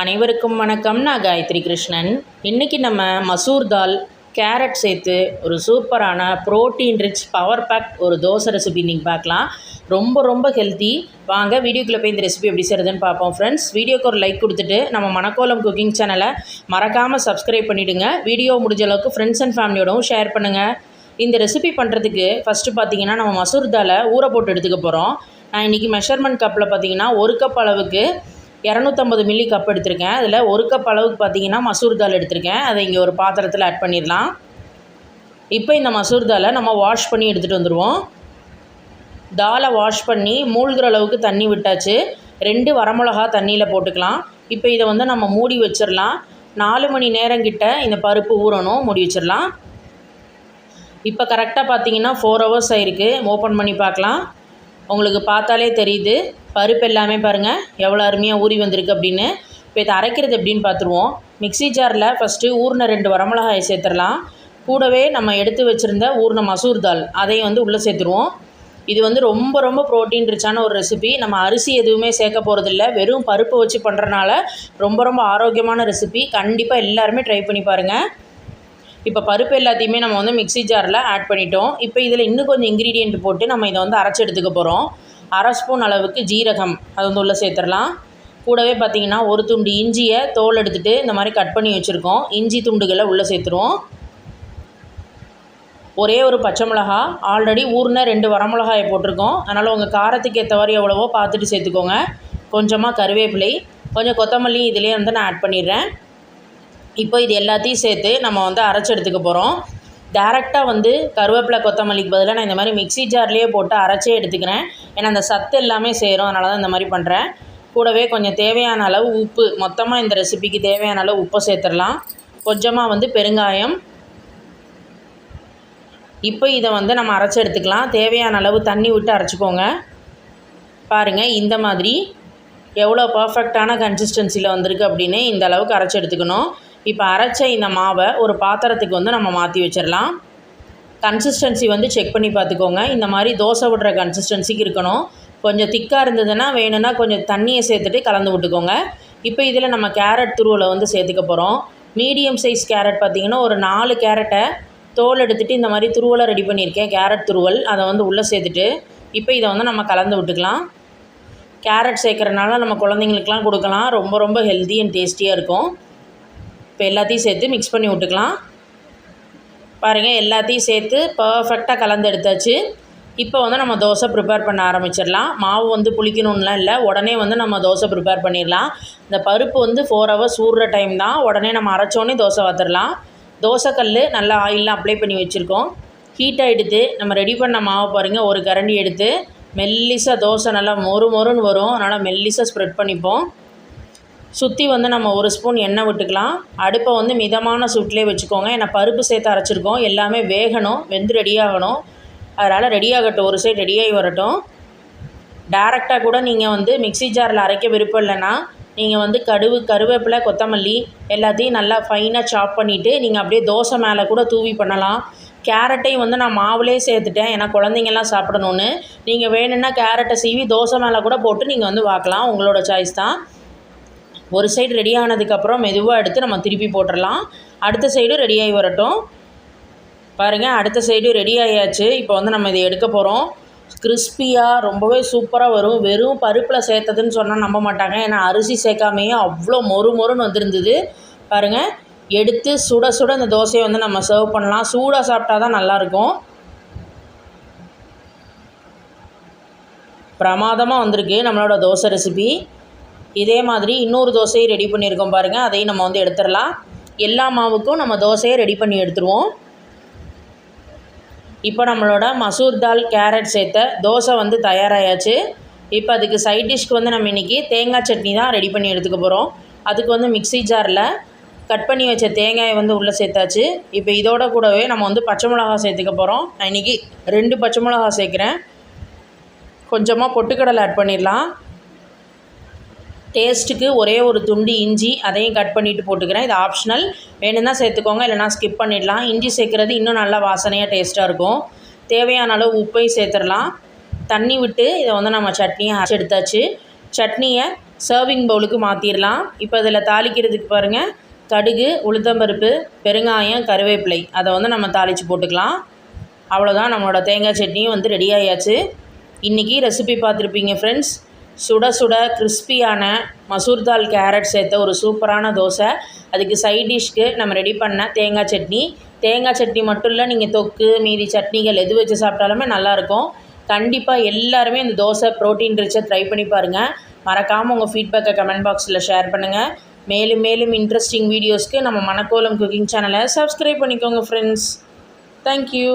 அனைவருக்கும் வணக்கம். நான் காயத்ரி கிருஷ்ணன். இன்றைக்கி நம்ம மசூர் தால் கேரட் சேர்த்து ஒரு சூப்பரான ப்ரோட்டீன் ரிச் பவர் பேக் ஒரு தோசை ரெசிபி நீங்கள் பார்க்கலாம். ரொம்ப ரொம்ப ஹெல்த்தி வாங்க வீடியோக்குள்ளே போய் இந்த ரெசிபி எப்படி செய்கிறதுன்னு பார்ப்போம் ஃப்ரெண்ட்ஸ் வீடியோக்கு ஒரு லைக் கொடுத்துட்டு நம்ம மணக்கோலம் குக்கிங் சேனலை மறக்காமல் சப்ஸ்கிரைப் பண்ணிவிடுங்க வீடியோ முடிஞ்ச அளவுக்கு ஃப்ரெண்ட்ஸ் அண்ட் ஃபேமிலியோடவும் ஷேர் பண்ணுங்கள் இந்த ரெசிபி பண்ணுறதுக்கு ஃபஸ்ட்டு பார்த்தீங்கன்னா நம்ம மசூர் தாலை ஊற போட்டு எடுத்துக்க போகிறோம் நான் இன்றைக்கி மெஷர்மெண்ட் கப்பில் பார்த்திங்கன்னா ஒரு கப் அளவுக்கு இரநூத்தம்பது மில்லி கப் எடுத்திருக்கேன். அதில் ஒரு கப் அளவுக்கு பார்த்தீங்கன்னா மசூர் தால் எடுத்திருக்கேன். அதை இங்கே ஒரு பாத்திரத்தில் ஆட் பண்ணிடலாம். இப்போ இந்த மசூர் தாலை நம்ம வாஷ் பண்ணி எடுத்துகிட்டு வந்துடுவோம் தாலை வாஷ் பண்ணி மூழ்கிற அளவுக்கு தண்ணி விட்டாச்சு. ரெண்டு வரமிளகா தண்ணியில் போட்டுக்கலாம். இப்போ இதை வந்து நம்ம மூடி வச்சிடலாம். நாலு மணி நேரங்கிட்ட இந்த பருப்பு ஊறணும். மூடி வச்சிடலாம். இப்போ கரெக்டாக பார்த்தீங்கன்னா ஃபோர் ஹவர்ஸ் ஆயிருக்கு. ஓப்பன் பண்ணி பார்க்கலாம். உங்களுக்கு பார்த்தாலே தெரியுது. பருப்பு எல்லாமே பாருங்கள் எவ்வளோ அருமையாக ஊறி வந்திருக்கு அப்படின்னு. இப்போ இதை அரைக்கிறது எப்படின்னு பார்த்துருவோம். மிக்ஸி ஜாரில் ஃபஸ்ட்டு ஊறின ரெண்டு வரமிளகாயை சேர்த்துடலாம். கூடவே நம்ம எடுத்து வச்சுருந்த ஊர்ன மசூர் தால் அதையும் வந்து உள்ளே சேர்த்துருவோம். இது வந்து ரொம்ப ரொம்ப ப்ரோட்டீன் ரிச்சான ஒரு ரெசிபி நம்ம அரிசி எதுவுமே சேர்க்க போகிறதில்ல வெறும் பருப்பு வச்சு பண்ணுறனால ரொம்ப ரொம்ப ஆரோக்கியமான ரெசிபி கண்டிப்பாக எல்லாருமே ட்ரை பண்ணி பாருங்கள் இப்போ பருப்பு எல்லாத்தையுமே நம்ம வந்து மிக்ஸி ஜாரில் ஆட் பண்ணிட்டோம். இப்போ இதில் இன்னும் கொஞ்சம் இன்க்ரீடியண்ட் போட்டு நம்ம இதை வந்து அரைச்சி எடுத்துக்க போகிறோம் அரை ஸ்பூன் அளவுக்கு ஜீரகம் அது வந்து உள்ளே சேர்த்துடலாம். கூடவே பார்த்திங்கன்னா ஒரு துண்டு இஞ்சியை தோல் எடுத்துகிட்டு இந்த மாதிரி கட் பண்ணி வச்சுருக்கோம். இஞ்சி துண்டுகளை உள்ளே சேர்த்துருவோம். ஒரே ஒரு பச்சை மிளகா ஆல்ரெடி ஊர்ன ரெண்டு வரமிளகாயை போட்டிருக்கோம். அதனால் உங்கள் காரத்துக்கு ஏற்றவாறு எவ்வளவோ பார்த்துட்டு சேர்த்துக்கோங்க. கொஞ்சமாக கருவேப்பிலை கொஞ்சம் கொத்தமல்லி இதிலே வந்து நான் ஆட் பண்ணிடுறேன். இப்போ இது எல்லாத்தையும் சேர்த்து நம்ம வந்து அரைச்சி எடுத்துக்க போகிறோம் டேரெக்டாக வந்து கருவேப்பிலை கொத்தமல்லிக்கு பதிலாக நான் இந்த மாதிரி மிக்ஸி ஜார்லேயே போட்டு அரைச்சே எடுத்துக்கிறேன். ஏன்னா அந்த சத்து எல்லாமே சேரும். அதனால தான் இந்த மாதிரி பண்ணுறேன் கூடவே கொஞ்சம் தேவையான அளவு உப்பு. மொத்தமாக இந்த ரெசிபிக்கு தேவையான அளவு உப்பை சேர்த்துடலாம். கொஞ்சமாக வந்து பெருங்காயம். இப்போ இதை வந்து நம்ம அரைச்சி எடுத்துக்கலாம். தேவையான அளவு தண்ணி விட்டு அரைச்சிக்கோங்க. பாருங்கள் இந்த மாதிரி எவ்வளோ பர்ஃபெக்டான கன்சிஸ்டன்சியில் வந்திருக்கு அப்படின்னு இந்த அளவுக்கு அரைச்சி எடுத்துக்கணும். இப்போ அரைச்ச இந்த மாவை ஒரு பாத்திரத்துக்கு வந்து நம்ம மாற்றி வச்சிடலாம் கன்சிஸ்டன்சி வந்து செக் பண்ணி பார்த்துக்கோங்க இந்த மாதிரி தோசை விடுற கன்சிஸ்டன்சிக்கு இருக்கணும். கொஞ்சம் திக்காக இருந்ததுன்னா வேணும்னா கொஞ்சம் தண்ணியை சேர்த்துட்டு கலந்து விட்டுக்கோங்க. இப்போ இதில் நம்ம கேரட் துருவலை வந்து சேர்த்துக்க போகிறோம் மீடியம் சைஸ் கேரட் பார்த்திங்கன்னா ஒரு நாலு கேரட்டை தோல் எடுத்துகிட்டு இந்த மாதிரி துருவலை ரெடி பண்ணியிருக்கேன். கேரட் துருவல். அதை வந்து உள்ளே சேர்த்துட்டு இப்போ இதை வந்து நம்ம கலந்து விட்டுக்கலாம். கேரட் சேர்க்குறனால நம்ம குழந்தைங்களுக்குலாம் கொடுக்கலாம். ரொம்ப ரொம்ப ஹெல்த்தி அண்ட் டேஸ்டியாக இருக்கும். இப்போ எல்லாத்தையும் சேர்த்து மிக்ஸ் பண்ணி விட்டுக்கலாம். பாருங்கள் எல்லாத்தையும் சேர்த்து பர்ஃபெக்டாக கலந்து எடுத்தாச்சு. இப்போ வந்து நம்ம தோசை ப்ரிப்பேர் பண்ண ஆரம்பிச்சிடலாம். மாவு வந்து புளிக்கணும்லாம் இல்லை. உடனே வந்து நம்ம தோசை ப்ரிப்பேர் பண்ணிடலாம். இந்த பருப்பு வந்து ஃபோர் ஹவர்ஸ் ஊறுற டைம் தான். உடனே நம்ம அரைச்சோடனே தோசை வத்துடலாம் தோசைக்கல் நல்லா ஆயிலெலாம் அப்ளை பண்ணி வச்சுருக்கோம். ஹீட்டாக எடுத்து நம்ம ரெடி பண்ண மாவை பாருங்கள் ஒரு கரண்டி எடுத்து மெல்லிசாக தோசை நல்லா மொறு மொறுன்னு வரும். அதனால் மெல்லிசாக ஸ்ப்ரெட் பண்ணிப்போம். சுற்றி வந்து நம்ம ஒரு ஸ்பூன் எண்ணெய் விட்டுக்கலாம். அடுப்பை வந்து மிதமான சூட்லேயே வச்சுக்கோங்க. ஏன்னா பருப்பு சேர்த்து அரைச்சிருக்கோம். எல்லாமே வேகணும். வெந்து ரெடியாகணும் அதனால் ரெடியாகட்டும் ஒரு சைடு ரெடியாகி வரட்டும். டேரெக்டாக கூட நீங்கள் வந்து மிக்ஸி ஜாரில் அரைக்க விருப்பம் இல்லைன்னா நீங்கள் வந்து கடுவு கருவேப்பிலை கொத்தமல்லி எல்லாத்தையும் நல்லா ஃபைனாக சாப் பண்ணிவிட்டு நீங்கள் அப்படியே தோசை மேலே கூட தூவி பண்ணலாம். கேரட்டையும் வந்து நான் மாவுலேயே சேர்த்துட்டேன். ஏன்னா குழந்தைங்கள்லாம் சாப்பிடணுன்னு நீங்கள் வேணும்னா கேரட்டை சீவி தோசை மேலே கூட போட்டு நீங்கள் வந்து பார்க்கலாம். உங்களோட சாய்ஸ் தான். ஒரு சைடு ரெடி ஆனதுக்கப்புறம் மெதுவாக எடுத்து நம்ம திருப்பி போட்டுடலாம் அடுத்த சைடும் ரெடி ஆகி வரட்டும். பாருங்கள் அடுத்த சைடும் ரெடி ஆகியாச்சு இப்போ வந்து நம்ம இதை எடுக்க போகிறோம் கிறிஸ்பியாக ரொம்பவே சூப்பராக வரும். வெறும் பருப்பில் சேர்த்ததுன்னு சொன்னால் நம்ப மாட்டாங்க. ஏன்னா அரிசி சேர்க்காமையே அவ்வளோ மொறு மொறுன்னு வந்திருந்தது. பாருங்கள் எடுத்து சுட சுட இந்த தோசையை வந்து நம்ம சர்வ் பண்ணலாம். சூடாக சாப்பிட்டா தான் நல்லாயிருக்கும். பிரமாதமாக வந்திருக்கு நம்மளோட தோசை ரெசிபி இதே மாதிரி இன்னொரு தோசையும் ரெடி பண்ணியிருக்கோம் பாருங்கள் அதையும் நம்ம வந்து எடுத்துடலாம். எல்லா மாவுக்கும் நம்ம தோசையை ரெடி பண்ணி எடுத்துருவோம். இப்போ நம்மளோட மசூர் தால் கேரட் சேர்த்த தோசை வந்து தயாராகியாச்சு இப்போ அதுக்கு சைட் டிஷ்க்கு வந்து நம்ம இன்றைக்கி தேங்காய் சட்னி தான் ரெடி பண்ணி எடுத்துக்க போகிறோம் அதுக்கு வந்து மிக்ஸி ஜாரில் கட் பண்ணி வச்ச தேங்காயை வந்து உள்ளே சேர்த்தாச்சு. இப்போ இதோட கூடவே நம்ம வந்து பச்சை மிளகா சேர்த்துக்க போகிறோம் நான் இன்றைக்கி ரெண்டு பச்சை மிளகா சேர்க்குறேன். கொஞ்சமாக பொட்டுக்கடலை ஆட் பண்ணிடலாம். டேஸ்ட்டுக்கு ஒரே ஒரு துண்டு இஞ்சி அதையும் கட் பண்ணிவிட்டு போட்டுக்கிறேன். இது ஆப்ஷனல் வேணும்னா சேர்த்துக்கோங்க இல்லைனா ஸ்கிப் பண்ணிடலாம். இஞ்சி சேர்க்குறது இன்னும் நல்லா வாசனையாக டேஸ்ட்டாக இருக்கும். தேவையான அளவு உப்பையும் சேர்த்துடலாம். தண்ணி விட்டு இதை வந்து நம்ம சட்னியை அரைச்சி எடுத்தாச்சு. சட்னியை சர்விங் பவுலுக்கு மாற்றிடலாம் இப்போ இதில் தாளிக்கிறதுக்கு பாருங்கள் கடுகு உளுத்தம்பருப்பு பெருங்காயம் கருவேப்பிலை. அதை வந்து நம்ம தாளித்து போட்டுக்கலாம். அவ்வளோதான் நம்மளோட தேங்காய் சட்னியும் வந்து ரெடி ஆயாச்சு. இன்றைக்கி ரெசிபி பார்த்துருப்பீங்க ஃப்ரெண்ட்ஸ் சுட சுட கிறிஸ்பியான மசூர் தால் கேரட் சேர்த்த ஒரு சூப்பரான தோசை. அதுக்கு சைட் டிஷ்க்கு நம்ம ரெடி பண்ண தேங்காய் சட்னி. தேங்காய் சட்னி மட்டும் இல்லை நீங்கள் தொக்கு மீதி சட்னிகள் எது வச்சு சாப்பிட்டாலுமே நல்லாயிருக்கும் கண்டிப்பாக எல்லாருமே இந்த தோசை ப்ரோட்டீன் ரிச்சை ட்ரை பண்ணி பாருங்கள் மறக்காமல் உங்கள் ஃபீட்பேக்கை கமெண்ட் பாக்ஸில் ஷேர் பண்ணுங்கள் மேலும் மேலும் இன்ட்ரெஸ்டிங் வீடியோஸ்க்கு நம்ம மணக்கோலம் குக்கிங் சேனலை சப்ஸ்கிரைப் பண்ணிக்கோங்க ஃப்ரெண்ட்ஸ் தேங்க்யூ